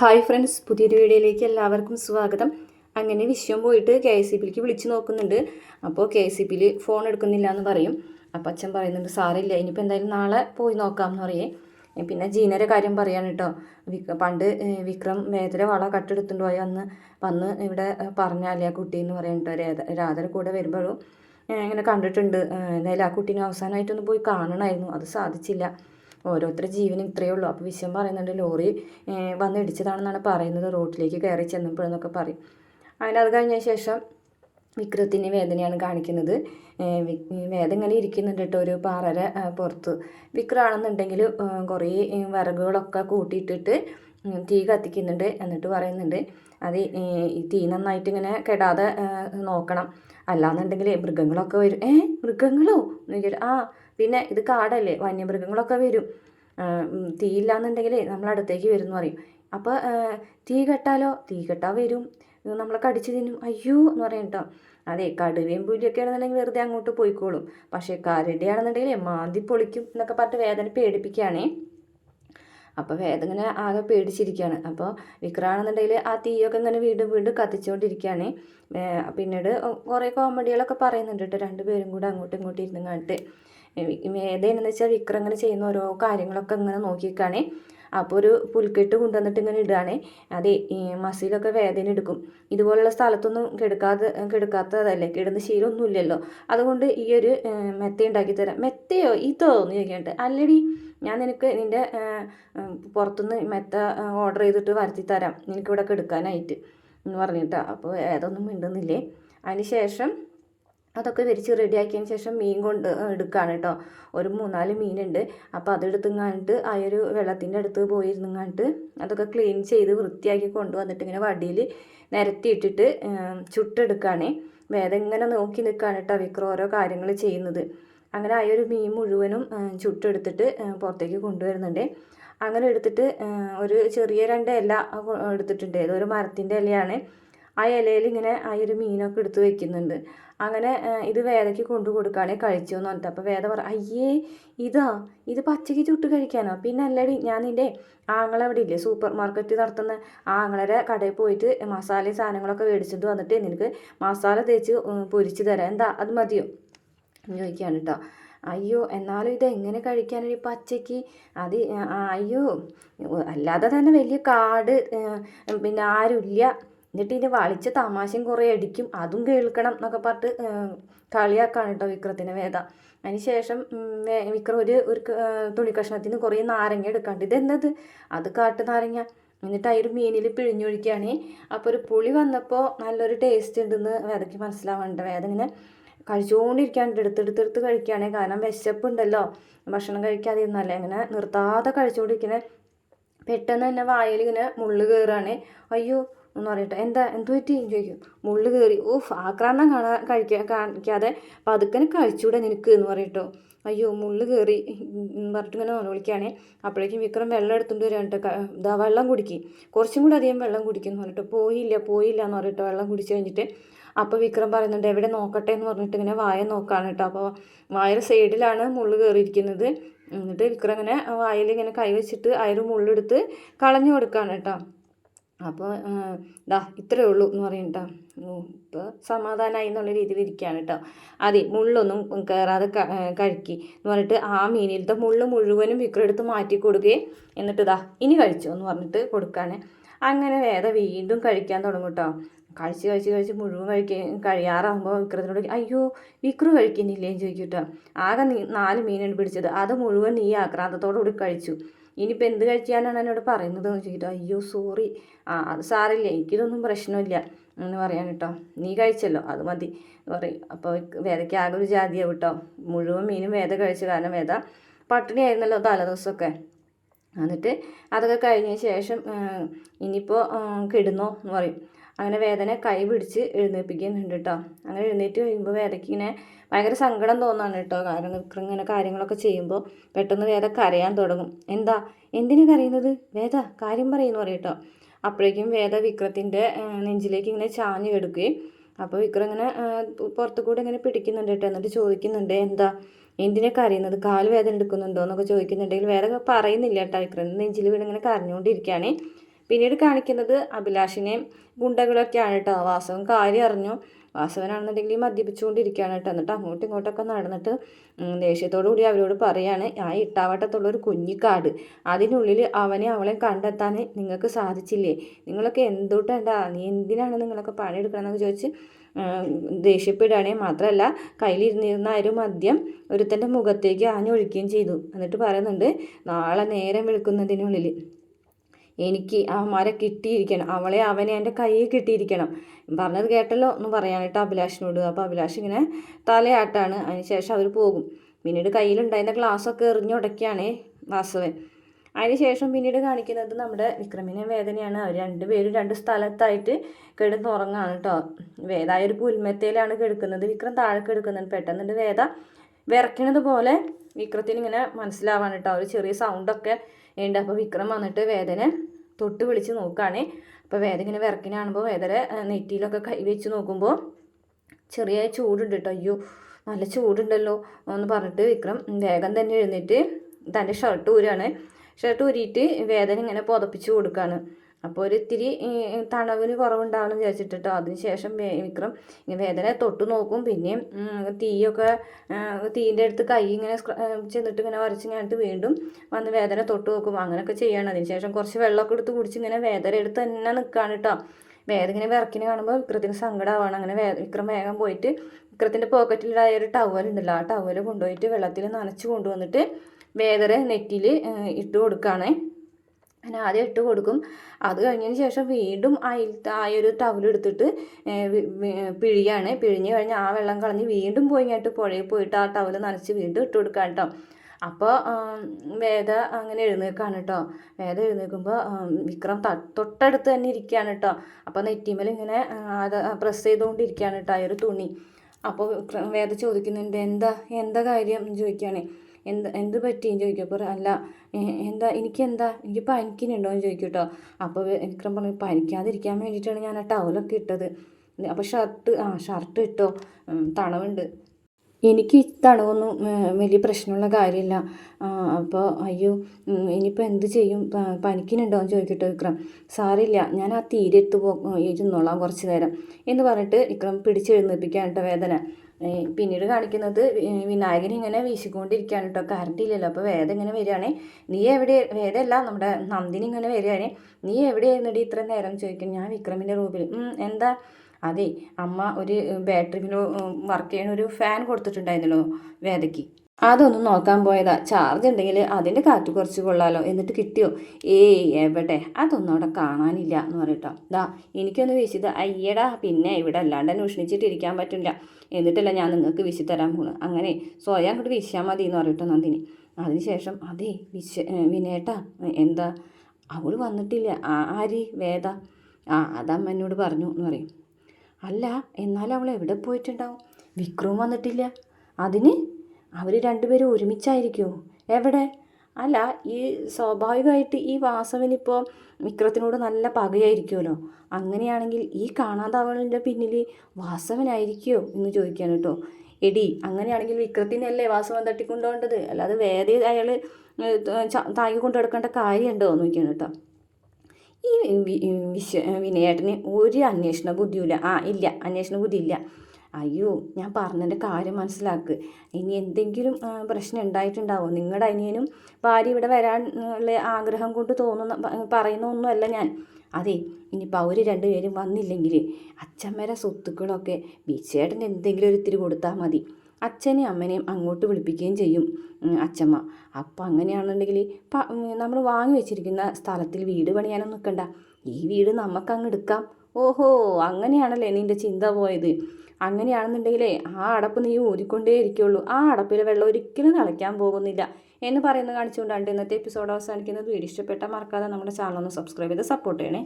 Hi friends പുതിയൊരു വീഡിയോയിലേക്ക് എല്ലാവർക്കും സ്വാഗതം. അങ്ങനെ വിഷയം പോയിട്ട് കെ എസ് സി ബിയിലേക്ക് വിളിച്ച് നോക്കുന്നുണ്ട്. അപ്പോൾ കെ എസ് സി ബിയിൽ ഫോൺ എടുക്കുന്നില്ല എന്ന് പറയും. അപ്പോൾ അച്ഛൻ പറയുന്നുണ്ട് സാറില്ല ഇനിയിപ്പോൾ എന്തായാലും നാളെ പോയി നോക്കാം എന്ന് പറയേ പിന്നെ ജീനയുടെ കാര്യം പറയാൻ കേട്ടോ പണ്ട് വിക്രം വേദന വള കട്ടെടുത്തുകൊണ്ട് പോയി അന്ന് വന്ന് ഇവിടെ പറഞ്ഞാലേ ആ കുട്ടി എന്ന് പറയുന്നുണ്ട് രാധ രാധയുടെ കൂടെ വരുമ്പോഴും. ഇങ്ങനെ കണ്ടിട്ടുണ്ട് എന്തായാലും ആ കുട്ടീനെ അവസാനമായിട്ടൊന്ന് പോയി കാണണമായിരുന്നു. അത് സാധിച്ചില്ല. ഓരോരുത്തരുടെ ജീവനും ഇത്രയേ ഉള്ളൂ. അപ്പോൾ വിശ്വം പറയുന്നുണ്ട് ലോറി വന്ന് ഇടിച്ചതാണെന്നാണ് പറയുന്നത്. റോട്ടിലേക്ക് കയറി ചെന്നപ്പോഴെന്നൊക്കെ പറയും. അങ്ങനെ അത് കഴിഞ്ഞ ശേഷം വിക്രത്തിന് വേദനയാണ് കാണിക്കുന്നത്. വേദം ഇങ്ങനെ ഇരിക്കുന്നുണ്ട് കേട്ടോ ഒരു പാറര പുറത്ത്. വിക്രാണെന്നുണ്ടെങ്കിൽ കുറേ വിറകുകളൊക്കെ കൂട്ടിയിട്ടിട്ട് തീ കത്തിക്കുന്നുണ്ട് എന്നിട്ട് പറയുന്നുണ്ട് അത് ഈ തീ നന്നായിട്ട് ഇങ്ങനെ കെടാതെ നോക്കണം. അല്ലാന്നുണ്ടെങ്കിൽ മൃഗങ്ങളൊക്കെ വരും. ഏ മൃഗങ്ങളോ? എന്ന് വെച്ചാൽ ആ പിന്നെ ഇത് കാടല്ലേ വന്യമൃഗങ്ങളൊക്കെ വരും. തീ ഇല്ലാന്നുണ്ടെങ്കിൽ നമ്മളടുത്തേക്ക് വരും എന്ന് പറയും. അപ്പോൾ തീ കെട്ടാലോ? തീ കെട്ടാൽ വരും. നമ്മളെ കടിച്ച് തിന്നും. അയ്യോ എന്ന് പറയും കേട്ടോ. അതെ കടുവയും പുലിയൊക്കെ ആണെന്നുണ്ടെങ്കിൽ വെറുതെ അങ്ങോട്ട് പോയിക്കോളും. പക്ഷേ കരടിയാണെന്നുണ്ടെങ്കിൽ മാന്തി പൊളിക്കും എന്നൊക്കെ പറഞ്ഞിട്ട് വേദന പേടിപ്പിക്കുകയാണേ. അപ്പോൾ ഇങ്ങനെ ആകെ പേടിച്ചിരിക്കുകയാണ് അപ്പോൾ വിക്രാണെന്നുണ്ടെങ്കിൽ ആ തീയൊക്കെ ഇങ്ങനെ വീണ്ടും വീണ്ടും കത്തിച്ചുകൊണ്ടിരിക്കുകയാണ് പിന്നീട് കുറേ കോമഡികളൊക്കെ പറയുന്നുണ്ട് കേട്ടോ. രണ്ടുപേരും കൂടെ അങ്ങോട്ടും ഇങ്ങോട്ടും ഇരുന്ന് കണ്ടിട്ട് വേദനെന്ന് വെച്ചാൽ വിക്രം ഇങ്ങനെ ചെയ്യുന്ന ഓരോ കാര്യങ്ങളൊക്കെ ഇങ്ങനെ നോക്കിക്കാണേ അപ്പോൾ ഒരു പുൽക്കെട്ട് കൊണ്ടുവന്നിട്ട് ഇങ്ങനെ ഇടുകയാണ് അതെ ഈ മസിലൊക്കെ വേദന എടുക്കും. ഇതുപോലുള്ള സ്ഥലത്തൊന്നും കിടക്കാതെ കിടക്കാത്തതല്ലേ? കിടന്ന് ശീലമൊന്നുമില്ലല്ലോ. അതുകൊണ്ട് ഈ ഒരു മെത്ത ഉണ്ടാക്കി തരാം. മെത്തയോ? ഇതോ? എന്ന് ചോദിക്കട്ടെ അല്ലടി ഞാൻ നിനക്ക് നിന്റെ പുറത്തുനിന്ന് മെത്ത ഓർഡർ ചെയ്തിട്ട് വരുത്തി തരാം. നിനക്കിവിടെ എടുക്കാനായിട്ട് എന്ന് പറഞ്ഞിട്ട്. അപ്പോൾ ഏതൊന്നും മിണ്ടുന്നില്ലേ? അതിന് ശേഷം അതൊക്കെ വിരിച്ച് റെഡിയാക്കിയതിന് ശേഷം മീൻ കൊണ്ട് എടുക്കുകയാണ് കേട്ടോ ഒരു മൂന്നാൽ മീനുണ്ട്. അപ്പോൾ അതെടുത്തുങ്ങാണ്ട് ആ ഒരു വെള്ളത്തിന്റെ അടുത്ത് പോയിരുന്നുങ്ങാണ്ട് അതൊക്കെ ക്ലീൻ ചെയ്ത് വൃത്തിയാക്കി കൊണ്ടുവന്നിട്ട് ഇങ്ങനെ വടിയിൽ നിരത്തിയിട്ടിട്ട് ചുട്ടെടുക്കുകയാണേ വേദം ഇങ്ങനെ നോക്കി നിൽക്കുകയാണ് കേട്ടോ വിക്രം ഓരോ കാര്യങ്ങൾ ചെയ്യുന്നത്. അങ്ങനെ ആ ഒരു മീൻ മുഴുവനും ചുട്ടെടുത്തിട്ട് പുറത്തേക്ക് കൊണ്ടുവരുന്നുണ്ട്. അങ്ങനെ എടുത്തിട്ട് ഒരു ചെറിയ രണ്ട് ഇല എടുത്തിട്ടുണ്ട്. ഏതൊരു മരത്തിന്റെ ഇലയാണ്. ആ ഇലയിൽ ഇങ്ങനെ ആ ഒരു മീനൊക്കെ എടുത്ത് വെക്കുന്നുണ്ട്. അങ്ങനെ ഇത് വേദയ്ക്ക് കൊണ്ടു കൊടുക്കുകയാണെങ്കിൽ കഴിച്ചു എന്ന് പറഞ്ഞിട്ട്. അപ്പോൾ വേദ പറ അയ്യേ ഇതാ ഇത് പച്ചയ്ക്ക് ചുട്ട് കഴിക്കാനോ? പിന്നെ അല്ലടി ഞാൻ നിന്റെ ആങ്ങളെ അവിടെ ഇല്ലേ? സൂപ്പർ മാർക്കറ്റ് നടത്തുന്ന ആ ആങ്ങളരെ കടയിൽ പോയിട്ട് മസാലയും സാധനങ്ങളൊക്കെ മേടിച്ചിട്ട് വന്നിട്ട് നിനക്ക് മസാല തേച്ച് പൊരിച്ച് തരാം. എന്താ? അത് മതിയോ? ചോദിക്കുകയാണ് കേട്ടോ അയ്യോ എന്നാലും ഇത് എങ്ങനെ കഴിക്കാനൊരു പച്ചയ്ക്ക് അത് അയ്യോ അല്ലാതെ തന്നെ വലിയ കാട് പിന്നെ ആരുമില്ല എന്നിട്ട് ഇതിന് വളിച്ച തമാശയും കുറേ അടിക്കും. അതും കേൾക്കണം എന്നൊക്കെ പറഞ്ഞിട്ട് കളിയാക്കാണ് കേട്ടോ വിക്രത്തിന് വേദ. അതിന് ശേഷം ഉം, വിക്രം ഒരു ഒരു തുണി കുറേ നാരങ്ങ എടുക്കാണ്ട്. ഇതെന്നത്? അത് കാട്ടു നാരങ്ങ. എന്നിട്ട് ഒരു മീനിൽ പിഴിഞ്ഞൊഴിക്കുകയാണ് അപ്പോൾ ഒരു പുളി വന്നപ്പോൾ നല്ലൊരു ടേസ്റ്റ് ഉണ്ടെന്ന് വേദയ്ക്ക് മനസ്സിലാവേണ്ട വേദ ഇങ്ങനെ കഴിച്ചുകൊണ്ടിരിക്കാണ്ട് എടുത്തെടുത്തെടുത്ത് കഴിക്കുകയാണ്. കാരണം വിശപ്പുണ്ടല്ലോ. ഭക്ഷണം കഴിക്കാതെ ഇരുന്നല്ലേ അങ്ങനെ നിർത്താതെ കഴിച്ചുകൊണ്ടിരിക്കണേ പെട്ടെന്ന് തന്നെ വായിൽ ഇങ്ങനെ മുള്ളു കയറുകയാണ് അയ്യോ എന്ന് പറയട്ടെ എന്താ എന്ത് പറ്റി? ചോദിക്കും. മുള്ളു കയറി ഓഫ് ആക്രാന്തം കാണാൻ കഴിക്കാൻ കാണിക്കാതെ പതുക്കനെ കഴിച്ചൂടെ നിനക്ക് എന്ന് പറയട്ടോ. അയ്യോ മുള്ളു കയറി പറഞ്ഞിട്ട് ഇങ്ങനെ വിളിക്കുകയാണേ. അപ്പോഴേക്കും വിക്രം വെള്ളം എടുത്തുകൊണ്ട് വരാനിട്ട് ഇതാ വെള്ളം കുടിക്കും. കുറച്ചും കൂടി അധികം വെള്ളം കുടിക്കും എന്ന് പറഞ്ഞിട്ട്. പോയില്ല പോയില്ല എന്ന് പറഞ്ഞിട്ട് വെള്ളം കുടിച്ച് കഴിഞ്ഞിട്ട് അപ്പോൾ വിക്രം പറയുന്നുണ്ട് എവിടെ നോക്കട്ടെ എന്ന് പറഞ്ഞിട്ട് ഇങ്ങനെ വായ നോക്കാണ് കേട്ടോ. അപ്പോൾ വായയുടെ സൈഡിലാണ് മുള്ളു കയറിയിരിക്കുന്നത് എന്നിട്ട് വിക്രം ഇങ്ങനെ വായിൽ ഇങ്ങനെ കൈ വെച്ചിട്ട് ഒരു മുള്ളെടുത്ത് കളഞ്ഞു കൊടുക്കുകയാണ് കേട്ടോ. അപ്പോൾ ദാ ഇത്രയേ ഉള്ളൂ എന്ന് പറയും കേട്ടോ ഇപ്പോൾ സമാധാനമായി എന്നുള്ള രീതിയിൽ ഇരിക്കുകയാണ് കേട്ടോ അതെ മുള്ളൊന്നും കയറാതെ കഴിക്കി എന്ന് പറഞ്ഞിട്ട് ആ മീനിലത്തെ മുള്ള് മുഴുവനും വിക്രെടുത്ത് മാറ്റി കൊടുക്കുകയും എന്നിട്ട് ദാ ഇനി കഴിച്ചോ എന്ന് പറഞ്ഞിട്ട് കൊടുക്കുകയാണ് അങ്ങനെ വേദ വീണ്ടും കഴിക്കാൻ തുടങ്ങും കേട്ടോ കഴിച്ച് കഴിച്ച് കഴിച്ച് മുഴുവൻ കഴിക്കാൻ കഴിയാറാകുമ്പോൾ വിക്രത്തിനോട് അയ്യോ വിക്രു കഴിക്കുന്നില്ലേ? എന്ന് ആകെ നീ നാല് മീനാണ് പിടിച്ചത്. അത് മുഴുവൻ നീ ആക്രാന്തത്തോടു കൂടി കഴിച്ചു. ഇനിയിപ്പോൾ എന്ത് കഴിക്കാനാണ് എന്നോട് പറയുന്നത്? എന്ന് ചോദിക്കട്ടോ അയ്യോ സോറി ആ അത് സാറില്ല എനിക്കിതൊന്നും പ്രശ്നമില്ല. എന്ന് പറയാൻ കേട്ടോ നീ കഴിച്ചല്ലോ. അത് മതി. പറയും. അപ്പോൾ വേദയ്ക്ക് ആകെ ഒരു ജാതിയാവും കേട്ടോ മുഴുവൻ മീനും വേദ കഴിച്ചു. കാരണം വേദ പട്ടിണി പട്ടിണിയായിരുന്നല്ലോ തലേദിവസമൊക്കെ എന്നിട്ട് അതൊക്കെ കഴിഞ്ഞ ശേഷം ഇനിയിപ്പോൾ കിടുന്നോ എന്ന് പറയും. അങ്ങനെ വേദന കൈ പിടിച്ച് എഴുന്നേൽപ്പിക്കുന്നുണ്ട് കേട്ടോ അങ്ങനെ എഴുന്നേറ്റ് കഴിയുമ്പോൾ വേദയ്ക്ക് ഇങ്ങനെ ഭയങ്കര സങ്കടം തോന്നാണ് കേട്ടോ കാരണം വിക്രം ഇങ്ങനെ കാര്യങ്ങളൊക്കെ ചെയ്യുമ്പോൾ പെട്ടെന്ന് വേദ കരയാൻ തുടങ്ങും. എന്താ? എന്തിനു കരയുന്നത്? വേദ കാര്യം പറയുന്നു പറയും കേട്ടോ അപ്പോഴേക്കും വേദ വിക്രത്തിന്റെ നെഞ്ചിലേക്ക് ഇങ്ങനെ ചാഞ്ഞു കിടക്കുകയും അപ്പോൾ വിക്രം ഇങ്ങനെ പുറത്തു കൂടെ ഇങ്ങനെ പിടിക്കുന്നുണ്ട് കേട്ടോ എന്നിട്ട് ചോദിക്കുന്നുണ്ട് എന്താ? എന്തിനെ കരയുന്നത്? കാൽ വേദന എടുക്കുന്നുണ്ടോ എന്നൊക്കെ ചോദിക്കുന്നുണ്ടെങ്കിൽ വേറെ പറയുന്നില്ല കേട്ടോ വിക്രം നെഞ്ചിൽ വീട് ഇങ്ങനെ കരഞ്ഞുകൊണ്ടിരിക്കുകയാണ്. പിന്നീട് കാണിക്കുന്നത് അഭിലാഷിനെയും ഗുണ്ടകളൊക്കെയാണ് കേട്ടോ. വാസവൻ കാര്യം അറിഞ്ഞു. വാസവനാണെന്നുണ്ടെങ്കിൽ മദ്യപിച്ചുകൊണ്ടിരിക്കുകയാണ് കേട്ടോ. എന്നിട്ട് അങ്ങോട്ടും ഇങ്ങോട്ടൊക്കെ നടന്നിട്ട് ദേഷ്യത്തോടു കൂടി അവരോട് പറയാണ് ആ ഇട്ടാവട്ടത്തുള്ള ഒരു കുഞ്ഞിക്കാട്. അതിനുള്ളിൽ അവനെ അവളെ കണ്ടെത്താൻ നിങ്ങൾക്ക് സാധിച്ചില്ലേ? നിങ്ങളൊക്കെ എന്തുകൊണ്ടാ നീ എന്തിനാണ് നിങ്ങളൊക്കെ പണിയെടുക്കണമെന്നൊക്കെ ചോദിച്ച് ദേഷ്യപ്പെടുകയാണെ മാത്രമല്ല കയ്യിലിരുന്നിരുന്ന ഒരു മദ്യം ഒരുത്തന്റെ മുഖത്തേക്ക് ആഞ്ഞൊഴിക്കുകയും ചെയ്തു. എന്നിട്ട് പറയുന്നുണ്ട് നാളെ നേരം വെളുക്കുന്നതിനുള്ളിൽ എനിക്ക് അവന്മാരെ കിട്ടിയിരിക്കണം. അവളെ അവനെ എന്റെ കയ്യിൽ കിട്ടിയിരിക്കണം. പറഞ്ഞത് കേട്ടല്ലോ എന്ന് പറയാനായിട്ട് അഭിലാഷിനോട്. അപ്പോൾ അഭിലാഷ് ഇങ്ങനെ തലയാട്ടാണ്. അതിനുശേഷം അവർ പോകും. പിന്നീട് കയ്യിലുണ്ടായിരുന്ന ഗ്ലാസ്സൊക്കെ എറിഞ്ഞുടയ്ക്കുകയാണ് വാസവൻ. അതിനുശേഷം പിന്നീട് കാണിക്കുന്നത് നമ്മുടെ വിക്രമിനെ വേദനയാണ്. അവർ രണ്ടുപേരും രണ്ട് സ്ഥലത്തായിട്ട് കിടന്നുറങ്ങാണ് കേട്ടോ. വേദ ഒരു പുൽമെത്തയിലാണ് കിടക്കുന്നത്. വിക്രം താഴെ കിടക്കുന്നുണ്ട് പെട്ടെന്നുണ്ട് വേദ വിറയ്ക്കണത് പോലെ വിക്രത്തിന് ഇങ്ങനെ മനസ്സിലാവാണ് കേട്ടോ. ഒരു ചെറിയ സൗണ്ടൊക്കെ ഉണ്ട്. അപ്പോൾ വിക്രം വന്നിട്ട് വേദന തൊട്ട് വിളിച്ച് നോക്കുകയാണ് അപ്പോൾ വേദന ഇങ്ങനെ വിറക്കിനെ കാണുമ്പോൾ വേദന നെറ്റിയിലൊക്കെ കൈ വെച്ച് നോക്കുമ്പോൾ ചെറിയ ചൂടുണ്ട് കേട്ടോ. അയ്യോ നല്ല ചൂടുണ്ടല്ലോ എന്ന് പറഞ്ഞിട്ട് വിക്രം വേഗം തന്നെ എഴുന്നേറ്റ് തന്റെ ഷർട്ട് ഊരാണ്. ഷർട്ട് ഊരിയിട്ട് വേദന ഇങ്ങനെ പുതപ്പിച്ച് കൊടുക്കുകയാണ് അപ്പോൾ ഒരു ഇത്തിരി തണവിന് കുറവുണ്ടാവണം വിചാരിച്ചിട്ടോ അതിനുശേഷം വിക്രം വേദന തൊട്ട് നോക്കും. പിന്നെയും തീയൊക്കെ തീന്റെ അടുത്ത് കൈ ഇങ്ങനെ ചെന്നിട്ട് ഇങ്ങനെ വരച്ച് കഴിഞ്ഞിട്ട് വീണ്ടും വന്ന് വേദന തൊട്ട് നോക്കും. അങ്ങനെയൊക്കെ ചെയ്യണം. അതിനുശേഷം കുറച്ച് വെള്ളമൊക്കെ എടുത്ത് കുടിച്ച് ഇങ്ങനെ വേദന എടുത്ത് തന്നെ നിൽക്കുകയാണ് കേട്ടോ. വേദന ഇങ്ങനെ വിറക്കിന് കാണുമ്പോൾ വിക്രത്തിന് സങ്കടമാവാണ്. അങ്ങനെ വേ വിക്രം വേഗം പോയിട്ട് വിക്രത്തിന്റെ പോക്കറ്റിലായ ഒരു ടവൽ ഉണ്ടല്ലോ. ആ ടവൽ കൊണ്ടുപോയിട്ട് വെള്ളത്തിൽ നനച്ച് കൊണ്ടുവന്നിട്ട് വേദന നെറ്റിയിൽ ഇട്ട് കൊടുക്കുകയാണേ. ഞാൻ ആദ്യം ഇട്ട് കൊടുക്കും. അത് കഴിഞ്ഞതിന് ശേഷം വീണ്ടും അതിലത്തെ ആ ഒരു ടവലെടുത്തിട്ട് പിഴിയാണ്. പിഴിഞ്ഞ് കഴിഞ്ഞ് ആ വെള്ളം കളഞ്ഞ് വീണ്ടും പോയി കഴിഞ്ഞിട്ട് പുഴയിൽ പോയിട്ട് ആ ടവൽ നനച്ച് വീണ്ടും ഇട്ട് കൊടുക്കാം കേട്ടോ അപ്പോൾ വേദ അങ്ങനെ എഴുന്നേൽക്കാണ് കേട്ടോ വേദ എഴുന്നേൽക്കുമ്പോൾ വിക്രം തൊട്ടടുത്ത് തന്നെ ഇരിക്കുകയാണ് കേട്ടോ അപ്പോൾ നെറ്റിമേൽ ഇങ്ങനെ അത് പ്രസ് ചെയ്തുകൊണ്ടിരിക്കുകയാണ് കേട്ടോ ആ ഒരു തുണി. അപ്പോൾ വേദ ചോദിക്കുന്നുണ്ട് എന്താ എന്താ കാര്യം? ചോദിക്കുകയാണേ എന്ത് എന്ത് പറ്റി ചോദിക്കും. അപ്പോൾ അല്ല എന്താ എനിക്ക് എന്താ എനിക്ക് പനിക്കുന്നുണ്ടോ? എന്ന് ചോദിക്കും കേട്ടോ അപ്പോൾ വിക്രം പറഞ്ഞു പനിക്കാതിരിക്കാൻ വേണ്ടിയിട്ടാണ് ഞാൻ ആ ടവലൊക്കെ ഇട്ടത്. അപ്പോൾ ഷർട്ട് ആ ഷർട്ട് ഇട്ടോ തണവുണ്ട്. എനിക്ക് തണവൊന്നും വലിയ പ്രശ്നമുള്ള കാര്യമില്ല. അപ്പോൾ അയ്യോ ഇനിയിപ്പോൾ എന്ത് ചെയ്യും? പനിക്കുന്നുണ്ടോ എന്ന് ചോദിക്കട്ടെ വിക്രം. സാറില്ല ഞാൻ ആ തീരെ എടുത്ത് പോ ഇരുന്നോളാം കുറച്ച് നേരം. എന്ന് പറഞ്ഞിട്ട് വിക്രം പിടിച്ചെഴുന്നേൽപ്പിക്കാൻ കേട്ടോ വേദന. പിന്നീട് കാണിക്കുന്നത് വിനായകൻ ഇങ്ങനെ വീശിക്കൊണ്ടിരിക്കുകയാണ് കേട്ടോ കറണ്ട് ഇല്ലല്ലോ. അപ്പോൾ വേദം ഇങ്ങനെ വരികയാണ്. നീ എവിടെ വേദമല്ല നമ്മുടെ നന്ദിനി ഇങ്ങനെ വരികയാണ്. നീ എവിടെയായിരുന്നടി ഇത്ര നേരം ചോദിക്കും ഞാൻ വിക്രമിന്റെ റൂമിൽ എന്താ? അതെ അമ്മ ഒരു ബാറ്ററിയിൽ വർക്ക് ചെയ്യുന്ന ഒരു ഫാൻ കൊടുത്തിട്ടുണ്ടായിരുന്നല്ലോ വേദയ്ക്ക്. അതൊന്നും നോക്കാൻ പോയതാ. ചാർജ് ഉണ്ടെങ്കിൽ അതിന്റെ കാറ്റ് കുറച്ച് കൊള്ളാലോ. എന്നിട്ട് കിട്ടിയോ? ഏയ് എവിടെ അതൊന്നും അവിടെ കാണാനില്ല എന്ന് പറയട്ടോ ദാ എനിക്കൊന്ന് വിശുദ്ധ അയ്യടാ പിന്നെ ഇവിടെ അല്ലാണ്ട് തന്നെ ഉഷ്ണിച്ചിട്ടിരിക്കാൻ പറ്റില്ല. എന്നിട്ടല്ല ഞാൻ നിങ്ങൾക്ക് വിശി തരാൻ പോണ് അങ്ങനെ സ്വയം അങ്ങോട്ട് വിശാ മതി എന്ന് പറയട്ടോ നന്ദിനി. അതിനുശേഷം അതെ വിശ വിനേട്ടാ എന്താ? അവൾ വന്നിട്ടില്ല. ആരി? വേദ. ആ അതമ്മ എന്നോട് പറഞ്ഞു എന്ന് പറയും. അല്ല എന്നാലും അവൾ എവിടെ പോയിട്ടുണ്ടാവും? വിക്രവും വന്നിട്ടില്ല. അതിന് അവർ രണ്ടുപേരും ഒരുമിച്ചായിരിക്കും. എവിടെ? അല്ല ഈ സ്വാഭാവികമായിട്ട് ഈ വാസവനിപ്പോൾ വിക്രത്തിനോട് നല്ല പകയായിരിക്കുമല്ലോ. അങ്ങനെയാണെങ്കിൽ ഈ കാണാതാവളിന്റെ പിന്നിൽ വാസവനായിരിക്കുമോ എന്ന് ചോദിക്കാൻ കേട്ടോ. എടി അങ്ങനെയാണെങ്കിൽ വിക്രത്തിനല്ലേ വാസവൻ തട്ടിക്കൊണ്ടുപോകേണ്ടത്? അല്ലാതെ വേറെ അയാൾ താങ്ങി കൊണ്ടു നടക്കേണ്ട കാര്യമുണ്ടോ എന്ന് നോക്കിയാണ് കേട്ടോ. ഈ വിശ്വ വിനയേട്ടന് ഒരു അന്വേഷണ ബുദ്ധിയില്ല ആ ഇല്ല അന്വേഷണ ബുദ്ധി ഇല്ല അയ്യോ ഞാൻ പറഞ്ഞതിന്റെ കാര്യം മനസ്സിലാക്ക്. ഇനി എന്തെങ്കിലും പ്രശ്നം ഉണ്ടായിട്ടുണ്ടാവും. നിങ്ങളുടെ അനിയനും ഭാര്യ ഇവിടെ വരാൻ ഉള്ള ആഗ്രഹം കൊണ്ട് തോന്നുന്ന പറയുന്ന ഒന്നുമല്ല ഞാൻ. അതെ ഇനിയിപ്പോൾ അവർ രണ്ടുപേരും വന്നില്ലെങ്കിൽ അച്ഛമ്മേരെ സ്വത്തുക്കളൊക്കെ ബീച്ചേട്ടൻ എന്തെങ്കിലും ഒരു ഇത്തിരി കൊടുത്താൽ മതി. അച്ഛനെയും അമ്മനെയും അങ്ങോട്ട് വിളിപ്പിക്കുകയും ചെയ്യും അച്ഛമ്മ. അപ്പം അങ്ങനെയാണെന്നുണ്ടെങ്കിൽ നമ്മൾ വാങ്ങി വെച്ചിരിക്കുന്ന സ്ഥലത്തിൽ വീട് പണിയാനൊന്നും നിൽക്കണ്ട ഈ വീട് നമുക്കങ്ങ് എടുക്കാം. ഓഹോ അങ്ങനെയാണല്ലേ നിന്റെ ചിന്ത പോയത്? അങ്ങനെയാണെന്നുണ്ടെങ്കിലേ ആ അടപ്പ് നീ ഊരിക്കൊണ്ടേ ഇരിക്കുള്ളൂ ആ അടപ്പിലെ വെള്ളം ഒരിക്കലും തിളയ്ക്കാൻ പോകുന്നില്ല എന്ന് പറയുന്നത് കാണിച്ചുകൊണ്ടാണ് ഇന്നത്തെ എപ്പിസോഡ് അവസാനിക്കുന്നത്. വീഡിയോ ഇഷ്ടപ്പെട്ടാൽ മറക്കാതെ നമ്മുടെ ചാനൽ ഒന്ന് സബ്സ്ക്രൈബ് ചെയ്ത് സപ്പോർട്ട് ചെയ്യണേ.